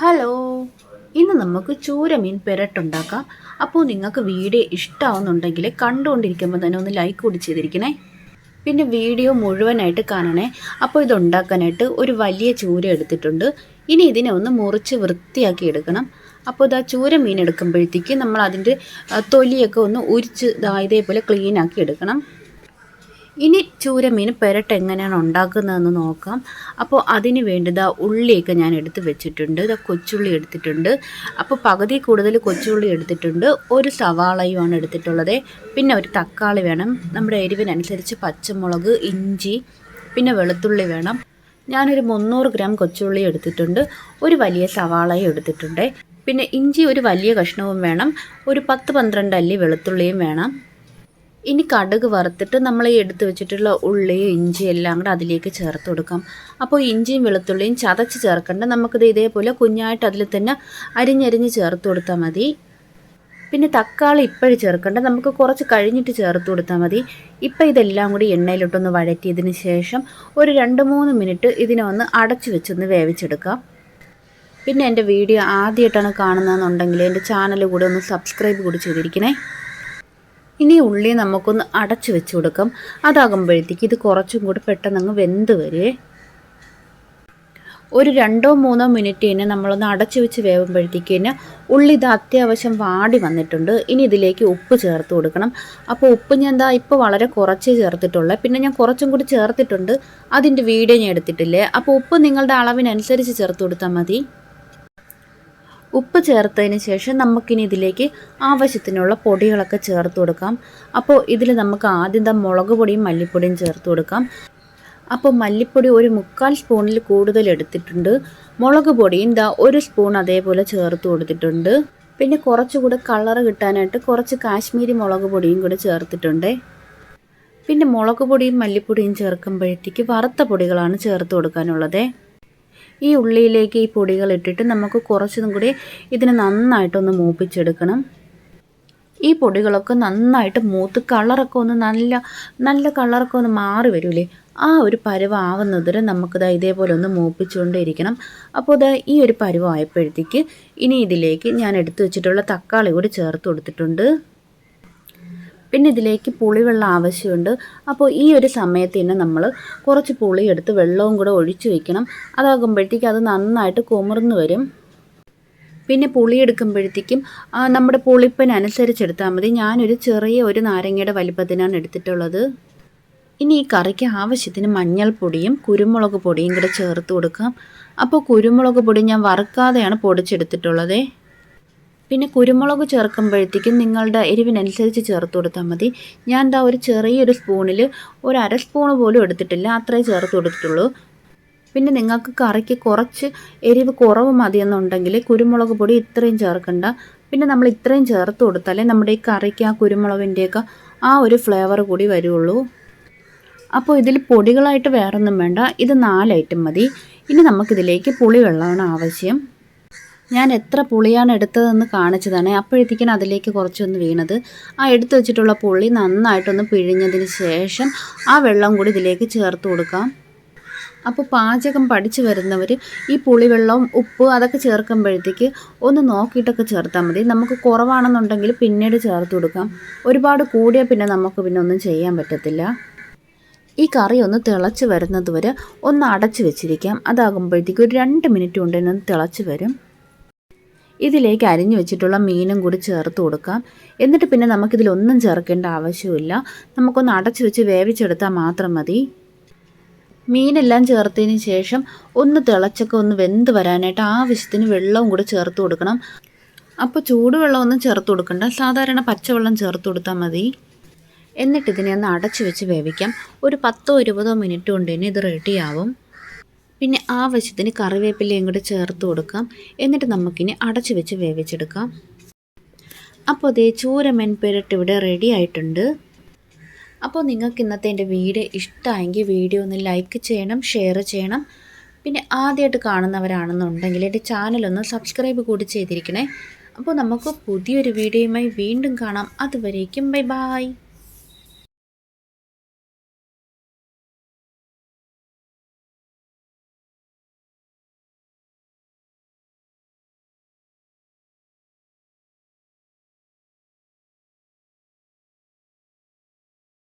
Hello. ഇന്ന് നമുക്ക് ചൂരമീൻ പെരട്ടുണ്ടാക്കാം. അപ്പോൾ നിങ്ങൾക്ക് വീഡിയോ ഇഷ്ടമാവുന്നുണ്ടെങ്കിൽ കണ്ടുകൊണ്ടിരിക്കുമ്പോൾ തന്നെ ഒന്ന് ലൈക്ക് കൂടി ചെയ്തിരിക്കണേ. പിന്നെ വീഡിയോ മുഴുവനായിട്ട് കാണണേ. അപ്പോൾ ഇത് ഉണ്ടാക്കാനായിട്ട് ഒരു വലിയ ചൂര എടുത്തിട്ടുണ്ട്. ഇനി ഇതിനെ ഒന്ന് മുറിച്ച് വൃത്തിയാക്കി എടുക്കണം. അപ്പോൾ ഇതാ ചൂര മീൻ എടുക്കുമ്പോഴത്തേക്ക് നമ്മൾ അതിന്റെ തൊലിയൊക്കെ ഒന്ന് ഉരിച്ച് ക്ലീൻ ആക്കി എടുക്കണം. ഇനി ചൂരമീൻ പെരട്ട് എങ്ങനെയാണ് ഉണ്ടാക്കുന്നതെന്ന് നോക്കാം. അപ്പോൾ അതിന് വേണ്ടത് ഉള്ളിയൊക്കെ ഞാൻ എടുത്ത് വെച്ചിട്ടുണ്ട്. ഇതാ കൊച്ചുള്ളി എടുത്തിട്ടുണ്ട്. അപ്പോൾ പകുതി കൂടുതൽ കൊച്ചുള്ളി എടുത്തിട്ടുണ്ട്. ഒരു സവാളയുമാണ് എടുത്തിട്ടുള്ളത്. പിന്നെ ഒരു തക്കാളി വേണം. നമ്മുടെ എരിവിനനുസരിച്ച് പച്ചമുളക് ഇഞ്ചി പിന്നെ വെളുത്തുള്ളി വേണം. ഞാനൊരു മുന്നൂറ് ഗ്രാം കൊച്ചുള്ളി എടുത്തിട്ടുണ്ട്. ഒരു വലിയ സവാളയും എടുത്തിട്ടുണ്ട്. പിന്നെ ഇഞ്ചി ഒരു വലിയ കഷ്ണവും വേണം. ഒരു പത്ത് പന്ത്രണ്ട് അല്ലി വെളുത്തുള്ളിയും വേണം. ഇനി കടുക് വറുത്തിട്ട് നമ്മൾ ഈ എടുത്ത് വെച്ചിട്ടുള്ള ഉള്ളിയും ഇഞ്ചിയും എല്ലാം കൂടെ അതിലേക്ക് ചേർത്ത് കൊടുക്കാം. അപ്പോൾ ഇഞ്ചിയും വെളുത്തുള്ളിയും ചതച്ച് ചേർക്കേണ്ട നമുക്കിത് ഇതേപോലെ കുഞ്ഞായിട്ട് അതിൽ തന്നെ അരിഞ്ഞരിഞ്ഞ് ചേർത്ത് കൊടുത്താൽ മതി. പിന്നെ തക്കാളി ഇപ്പോഴും ചേർക്കേണ്ട നമുക്ക് കുറച്ച് കഴിഞ്ഞിട്ട് ചേർത്ത് കൊടുത്താൽ മതി. ഇപ്പം ഇതെല്ലാം കൂടി എണ്ണയിലിട്ടൊന്ന് വഴറ്റിയതിന് ശേഷം ഒരു രണ്ട് മൂന്ന് മിനിറ്റ് ഇതിനെ ഒന്ന് അടച്ചു വെച്ചൊന്ന് വേവിച്ചെടുക്കാം. പിന്നെ എന്റെ വീഡിയോ ആദ്യമായിട്ടാണ് കാണുന്നതെന്നുണ്ടെങ്കിൽ എന്റെ ചാനൽ കൂടെ ഒന്ന് സബ്സ്ക്രൈബ് കൂടി ചെയ്തിരിക്കണേ. ഇനി ഉള്ളി നമുക്കൊന്ന് അടച്ചു വെച്ച് കൊടുക്കാം. അതാകുമ്പോഴത്തേക്ക് ഇത് കുറച്ചും കൂടി പെട്ടെന്ന് അങ്ങ് വെന്ത് വരുവേ ഒരു രണ്ടോ മൂന്നോ മിനിറ്റ് തന്നെ നമ്മളൊന്ന് അടച്ചു വെച്ച് വേവുമ്പോഴത്തേക്ക് തന്നെ ഉള്ളി ഇത് അത്യാവശ്യം വാടി വന്നിട്ടുണ്ട്. ഇനി ഇതിലേക്ക് ഉപ്പ് ചേർത്ത് കൊടുക്കണം. അപ്പോൾ ഉപ്പ് ഞാൻ എന്താ ഇപ്പോൾ വളരെ കുറച്ച് ചേർത്തിട്ടുള്ളൂ. പിന്നെ ഞാൻ കുറച്ചും കൂടി ചേർത്തിട്ടുണ്ട്. അതിന്റെ വീഡിയോ ഞാൻ എടുത്തിട്ടില്ലേ? അപ്പോൾ ഉപ്പ് നിങ്ങളുടെ അളവിനനുസരിച്ച് ചേർത്ത് കൊടുത്താൽ മതി. ഉപ്പ് ചേർത്തതിന് ശേഷം നമുക്കിനി ഇതിലേക്ക് ആവശ്യത്തിനുള്ള പൊടികളൊക്കെ ചേർത്ത് കൊടുക്കാം. അപ്പോൾ ഇതിൽ നമുക്ക് ആദ്യം മുളക് പൊടിയും മല്ലിപ്പൊടിയും ചേർത്ത് കൊടുക്കാം. അപ്പോൾ മല്ലിപ്പൊടി ഒരു മുക്കാൽ സ്പൂണിൽ കൂടുതൽ എടുത്തിട്ടുണ്ട്. മുളക് പൊടിയും ദാ ഒരു സ്പൂൺ അതേപോലെ ചേർത്ത് കൊടുത്തിട്ടുണ്ട്. പിന്നെ കുറച്ചുകൂടെ കളർ കിട്ടാനായിട്ട് കുറച്ച് കാശ്മീരി മുളക് പൊടിയും കൂടെ ചേർത്തിട്ടുണ്ട്. പിന്നെ മുളക് പൊടിയും മല്ലിപ്പൊടിയും ചേർക്കുമ്പോഴത്തേക്ക് വറുത്ത പൊടികളാണ് ചേർത്ത് കൊടുക്കാനുള്ളത്. ഈ ഉള്ളിയിലേക്ക് ഈ പൊടികൾ ഇട്ടിട്ട് നമുക്ക് കുറച്ചും കൂടി ഇതിനെ നന്നായിട്ടൊന്ന് മൂപ്പിച്ചെടുക്കണം. ഈ പൊടികളൊക്കെ നന്നായിട്ട് മൂത്ത് കളറൊക്കെ ഒന്ന് നല്ല നല്ല കളറൊക്കെ ഒന്ന് മാറി വരൂലേ? ആ ഒരു പരുവ ആവുന്നത് വരെ നമുക്കിതാ ഇതേപോലെ ഒന്ന് മൂപ്പിച്ചുകൊണ്ടേയിരിക്കണം. അപ്പോൾ ഇത് ഈ ഒരു പരുവായപ്പോഴത്തേക്ക് ഇനി ഇതിലേക്ക് ഞാൻ എടുത്തു വെച്ചിട്ടുള്ള തക്കാളി കൂടി ചേർത്ത് കൊടുത്തിട്ടുണ്ട്. പിന്നെ ഇതിലേക്ക് പുളിവെള്ളം ആവശ്യമുണ്ട്. അപ്പോൾ ഈ ഒരു സമയത്ത് തന്നെ നമ്മൾ കുറച്ച് പുളി എടുത്ത് വെള്ളവും കൂടെ ഒഴിച്ച് വെക്കണം. അതാകുമ്പോഴത്തേക്ക് അത് നന്നായിട്ട് കുമിർന്ന് വരും. പിന്നെ പുളി എടുക്കുമ്പോഴത്തേക്കും നമ്മുടെ പുളിപ്പനുസരിച്ചെടുത്താൽ മതി. ഞാനൊരു ചെറിയ ഒരു നാരങ്ങയുടെ വലിപ്പത്തിനാണ് എടുത്തിട്ടുള്ളത്. ഇനി ഈ കറിക്ക് ആവശ്യത്തിന് മഞ്ഞൾപ്പൊടിയും കുരുമുളക് പൊടിയും കൂടെ ചേർത്ത് കൊടുക്കാം. അപ്പോൾ കുരുമുളക് പൊടി ഞാൻ വറുക്കാതെയാണ് പൊടിച്ചെടുത്തിട്ടുള്ളത്. പിന്നെ കുരുമുളക് ചേർക്കുമ്പോഴത്തേക്കും നിങ്ങളുടെ എരിവിനനുസരിച്ച് ചേർത്ത് കൊടുത്താൽ മതി. ഞാൻ എന്താ ഒരു ചെറിയൊരു സ്പൂണിൽ ഒരു അര സ്പൂൺ പോലും എടുത്തിട്ടില്ല. അത്രേ ചേർത്ത് കൊടുത്തിട്ടുള്ളൂ. പിന്നെ നിങ്ങൾക്ക് കറിക്ക് കുറച്ച് എരിവ് കുറവ് മതിയെന്നുണ്ടെങ്കിൽ കുരുമുളക് പൊടി ഇത്രയും ചേർക്കണ്ട. പിന്നെ നമ്മൾ ഇത്രയും ചേർത്ത് കൊടുത്താലേ നമ്മുടെ ഈ കറിക്ക് ആ കുരുമുളകിന്റെയൊക്കെ ആ ഒരു ഫ്ലേവർ കൂടി വരുള്ളൂ. അപ്പോൾ ഇതിൽ പൊടികളായിട്ട് വേറൊന്നും വേണ്ട. ഇത് നാല് ഐറ്റം മതി. ഇനി നമുക്കിതിലേക്ക് പുളിവെള്ളമാണ് ആവശ്യം. ഞാൻ എത്ര പുളിയാണ് എടുത്തതെന്ന് കാണിച്ചതാണ്. അപ്പോഴത്തേക്കും അതിലേക്ക് കുറച്ചൊന്ന് വീണത്. ആ എടുത്തു വെച്ചിട്ടുള്ള പുളി നന്നായിട്ടൊന്ന് പിഴിഞ്ഞതിന് ശേഷം ആ വെള്ളം കൂടി ഇതിലേക്ക് ചേർത്ത് കൊടുക്കാം. അപ്പോൾ പാചകം പഠിച്ചു വരുന്നവർ ഈ പുളിവെള്ളവും ഉപ്പ് അതൊക്കെ ചേർക്കുമ്പോഴത്തേക്ക് ഒന്ന് നോക്കിയിട്ടൊക്കെ ചേർത്താൽ മതി. നമുക്ക് കുറവാണെന്നുണ്ടെങ്കിൽ പിന്നീട് ചേർത്ത് കൊടുക്കാം. ഒരുപാട് കൂടിയാൽ പിന്നെ നമുക്ക് പിന്നെ ഒന്നും ചെയ്യാൻ പറ്റത്തില്ല. ഈ കറി ഒന്ന് തിളച്ച് വരുന്നത് വരെ ഒന്ന് അടച്ച് വെച്ചിരിക്കാം. അതാകുമ്പോഴത്തേക്ക് ഒരു രണ്ട് മിനിറ്റ് കൊണ്ട് തന്നെ തിളച്ച് വരും. ഇതിലേക്ക് അരിഞ്ഞു വെച്ചിട്ടുള്ള മീനും കൂടി ചേർത്ത് കൊടുക്കാം. എന്നിട്ട് പിന്നെ നമുക്കിതിലൊന്നും ചേർക്കേണ്ട ആവശ്യമില്ല നമുക്കൊന്ന് അടച്ചു വെച്ച് വേവിച്ചെടുത്താൽ മാത്രം മതി. മീനെല്ലാം ചേർത്തതിന് ശേഷം ഒന്ന് തിളച്ചൊക്കെ ഒന്ന് വെന്ത് വരാനായിട്ട് ആവശ്യത്തിന് വെള്ളവും കൂടി ചേർത്ത് കൊടുക്കണം. അപ്പോൾ ചൂടുവെള്ളം ഒന്നും ചേർത്ത് കൊടുക്കണ്ട. സാധാരണ പച്ചവെള്ളം ചേർത്ത് കൊടുത്താൽ മതി. എന്നിട്ട് ഇതിനെ ഒന്ന് അടച്ചു വെച്ച് വേവിക്കാം. ഒരു പത്തോ ഇരുപതോ മിനിറ്റ് കൊണ്ട് തന്നെ ഇത് റെഡിയാവും പിന്നെ ആവശ്യത്തിന് കറിവേപ്പിലയും കൂടെ ചേർത്ത് കൊടുക്കാം. എന്നിട്ട് നമുക്കിനി അടച്ചു വെച്ച് വേവിച്ചെടുക്കാം. അപ്പോൾ അതേ ചൂര മെൻപെരട്ട് ഇവിടെ റെഡി ആയിട്ടുണ്ട്. അപ്പോൾ നിങ്ങൾക്ക് ഇന്നത്തെ എന്റെ വീഡിയോ ഇഷ്ടമായെങ്കിൽ വീഡിയോ ഒന്ന് ലൈക്ക് ചെയ്യണം ഷെയർ ചെയ്യണം. പിന്നെ ആദ്യമായിട്ട് കാണുന്നവരാണെന്നുണ്ടെങ്കിൽ എന്റെ ചാനലൊന്ന് സബ്സ്ക്രൈബ് കൂടി ചെയ്തിരിക്കണേ. അപ്പോൾ നമുക്ക് പുതിയൊരു വീഡിയോയുമായി വീണ്ടും കാണാം. അതുവരേക്കും ബൈ ബായ്